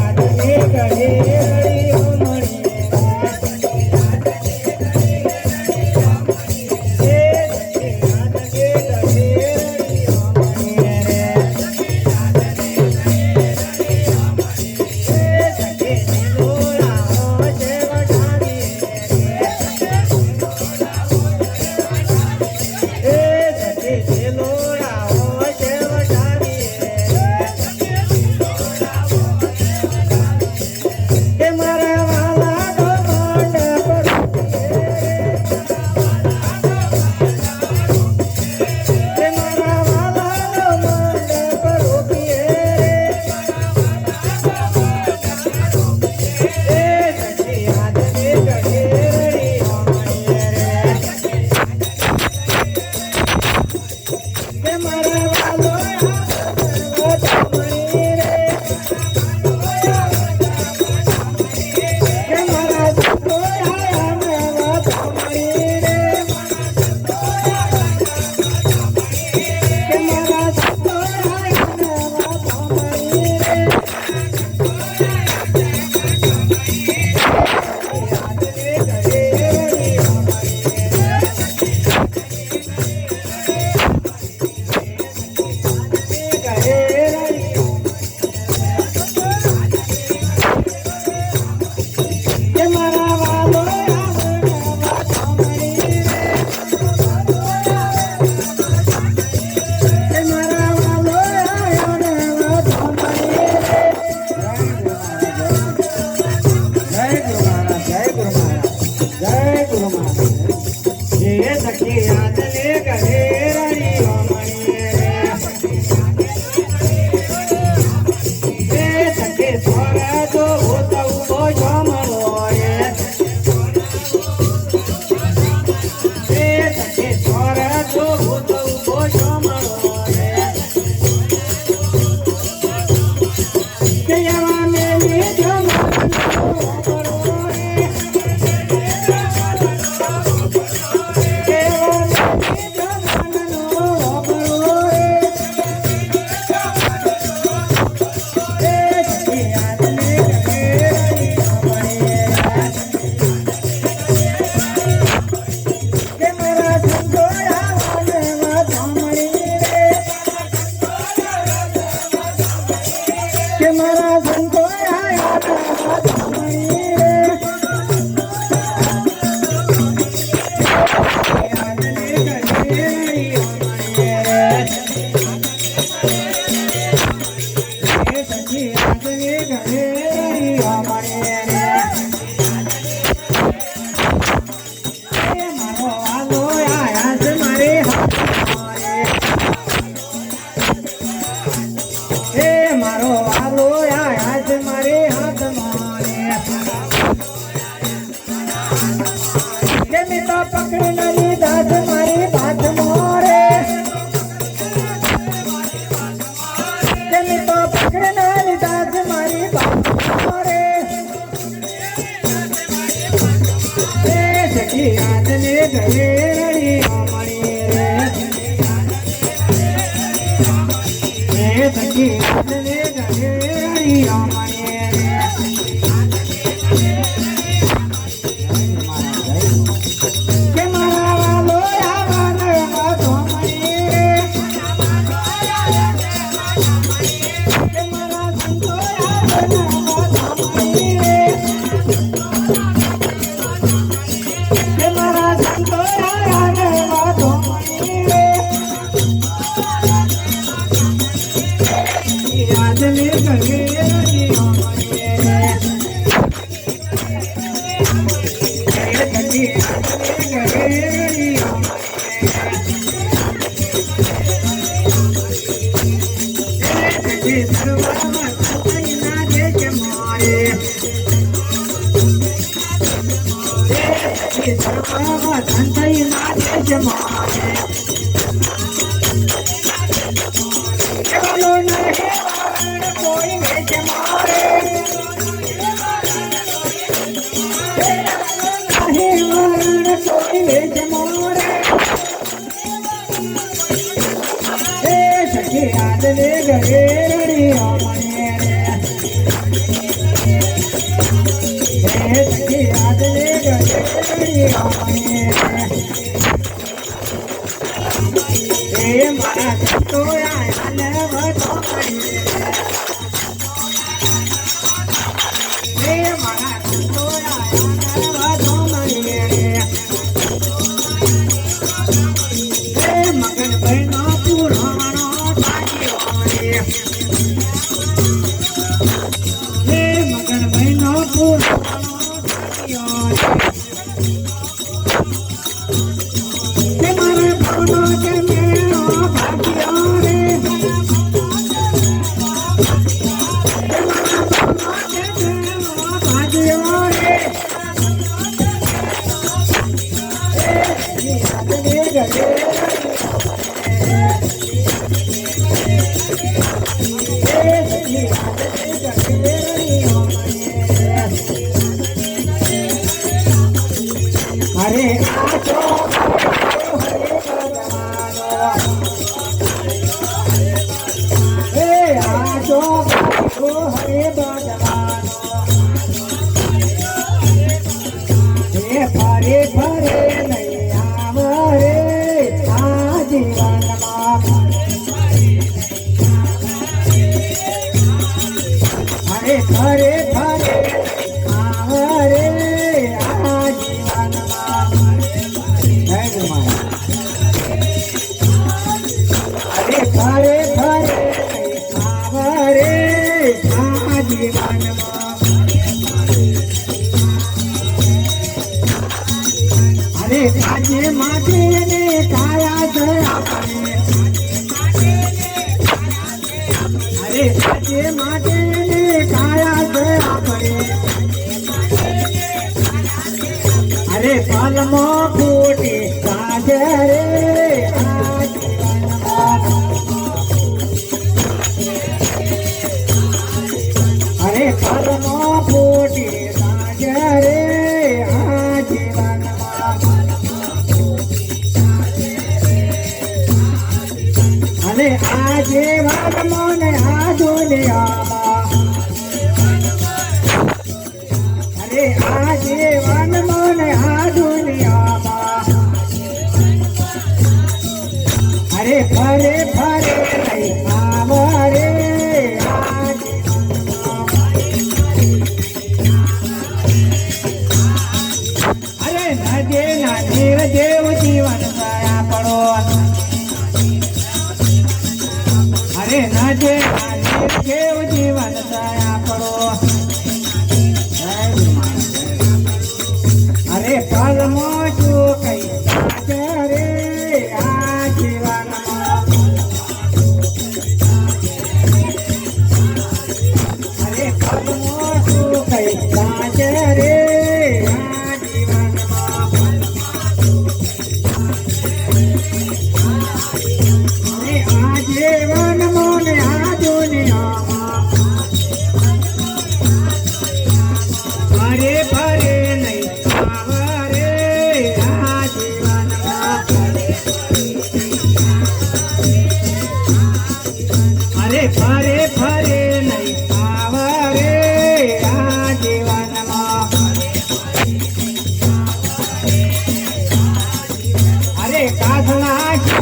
आने कहे જય ગુરુ મહારાજ જય સખી રાધે. सके चले गए 안 녕. રે મારા સંતો આલવતો પડે રે મારા સંતો આલવતો મળે રે મગન ભાઈનો પુરાણો સાજ્યો રે રે મગન ભાઈનો પુરાણો આજે ભગવાને હાજો ને આવા અરે આજે વનમોને હાજો ને આવા અરે ફરે અરે કાસના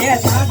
Yes.